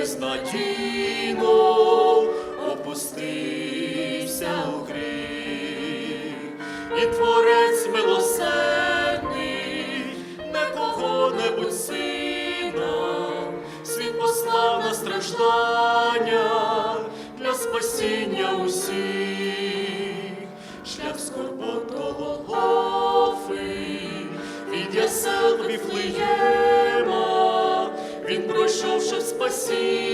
безнадійно опустився у гріх, і творець милосердний, не кого-небудь сина, світ послав на страждання для спасіння усіх, шлях скорбот Голгофи, від ясел до пройшов,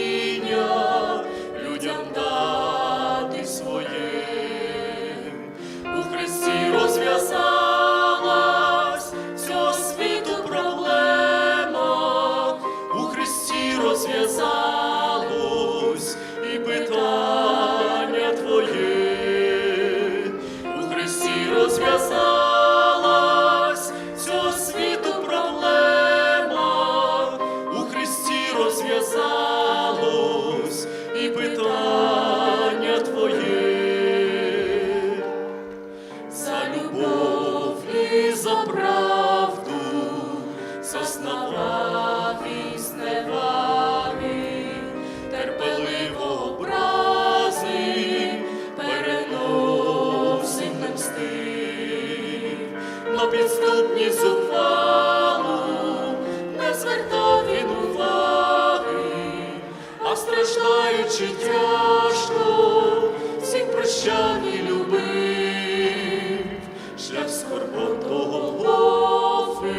питання твої, за любов і за правду, страждаючи тяжко, всіх прощав і любив, шлях скорбон до Голгофи,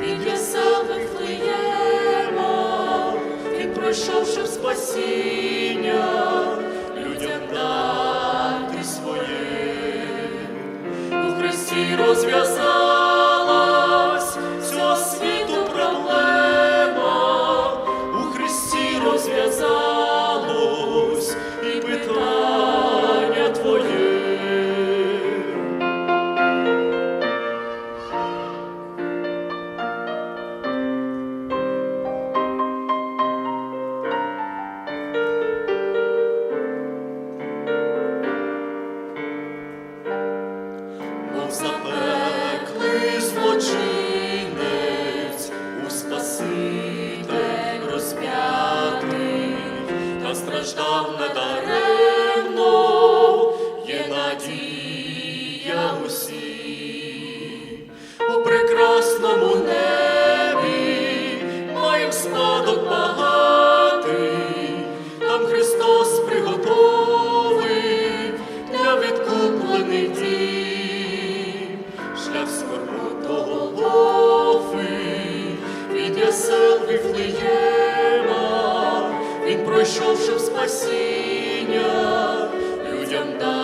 від ясел хлиєма, він пройшов, щоб спасіння Вифлеєма, він пройшов, щоб спасіння людям дав.